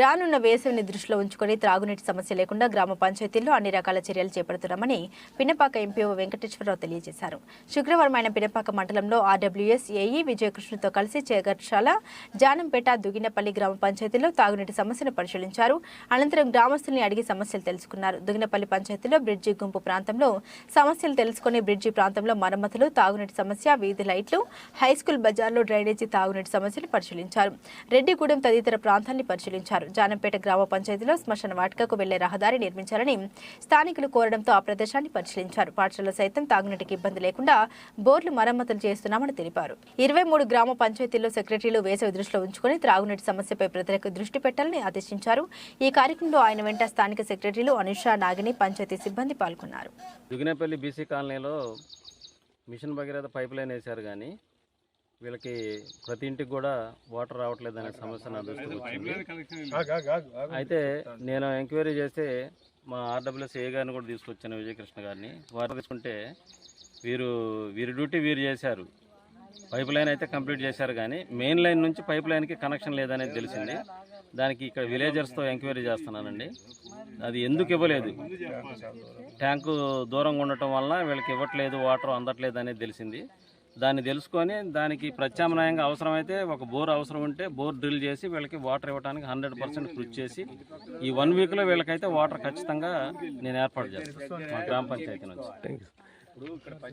రానున్న వేసవిని దృష్టిలో ఉంచుకొని త్రాగునీటి సమస్య లేకుండా గ్రామ పంచాయతీల్లో అన్ని రకాల చర్యలు చేపడుతున్నామని పినపాక ఎంపీఓ వెంకటేశ్వరరావు తెలియజేశారు. శుక్రవారం ఆయన పినపాక మండలంలో ఆర్డబ్ల్యూఎస్ ఏఈ విజయకృష్ణతో కలిసి చేగర్శాల జానంపేట దుగినపల్లి గ్రామ పంచాయతీలో తాగునీటి సమస్యను పరిశీలించారు. అనంతరం గ్రామస్తుల్ని అడిగి సమస్యలు తెలుసుకున్నారు. దుగినపల్లి పంచాయతీలో బ్రిడ్జి గుంపు ప్రాంతంలో సమస్యలు తెలుసుకుని బ్రిడ్జి ప్రాంతంలో మరమ్మతులు తాగునీటి సమస్య వీధి లైట్లు హైస్కూల్ బజార్లో డ్రైనేజీ తాగునీటి సమస్యలు పరిశీలించారు. రెడ్డిగూడెం తదితర ప్రాంతాన్ని పరిశీలించారు. జానంపేట గ్రామ పంచాయతీలో శ్మశాన వాటికకు వెళ్ళే రహదారి నిర్మించాలని స్థానికులు కోరడంతో ఆ ప్రదేశాన్ని పరిశీలించారు. పాఠశాల సైతం తాగునీటికి ఇబ్బంది లేకుండా బోర్లు మరమ్మతులు చేస్తున్నామని తెలిపారు. ఇరవై మూడు గ్రామ పంచాయతీల్లో సెక్రటరీలు వేసవి దృష్టిలో ఉంచుకుని త్రాగునీటి సమస్యపై ప్రజలకు దృష్టి పెట్టాలని ఆదేశించారు. ఈ కార్యక్రమంలో ఆయన వెంట స్థానిక సెక్రటరీలు అనుష నాగిని పంచాయతీ సిబ్బంది పాల్గొన్నారు. బీసీ కాలనీలో మిషన్ భగీరథ పైప్ లైన్ వేశారు కానీ వీళ్ళకి ప్రతి ఇంటికి కూడా వాటర్ రావట్లేదు అనే సమస్య నా దృష్టికి వచ్చింది. అయితే నేను ఎంక్వైరీ చేస్తే మా ఆర్డబ్ల్యూఎస్ ఏ గారిని కూడా తీసుకొచ్చాను విజయకృష్ణ గారిని. వారు తీసుకుంటే వీరు వీరి డ్యూటీ వీరు చేశారు. పైప్ లైన్ అయితే కంప్లీట్ చేశారు కానీ మెయిన్ లైన్ నుంచి పైప్ లైన్కి కనెక్షన్ లేదనేది తెలిసింది. దానికి ఇక్కడ విలేజర్స్తో ఎంక్వైరీ చేస్తున్నానండి. అది ఎందుకు ఇవ్వలేదు? ట్యాంకు దూరంగా ఉండటం వలన వీళ్ళకి ఇవ్వట్లేదు వాటర్ అందట్లేదు అనేది తెలిసింది. దాన్ని తెలుసుకొని దానికి ప్రత్యామ్నాయంగా అవసరమైతే ఒక బోర్ అవసరం ఉంటే బోర్ డ్రిల్ చేసి వీళ్ళకి వాటర్ ఇవ్వడానికి హండ్రెడ్ పర్సెంట్ కృషి చేసి ఈ వన్ వీక్లో వీళ్ళకైతే వాటర్ ఖచ్చితంగా నేను ఏర్పాటు చేస్తాను మా గ్రామ పంచాయతీ నుంచి.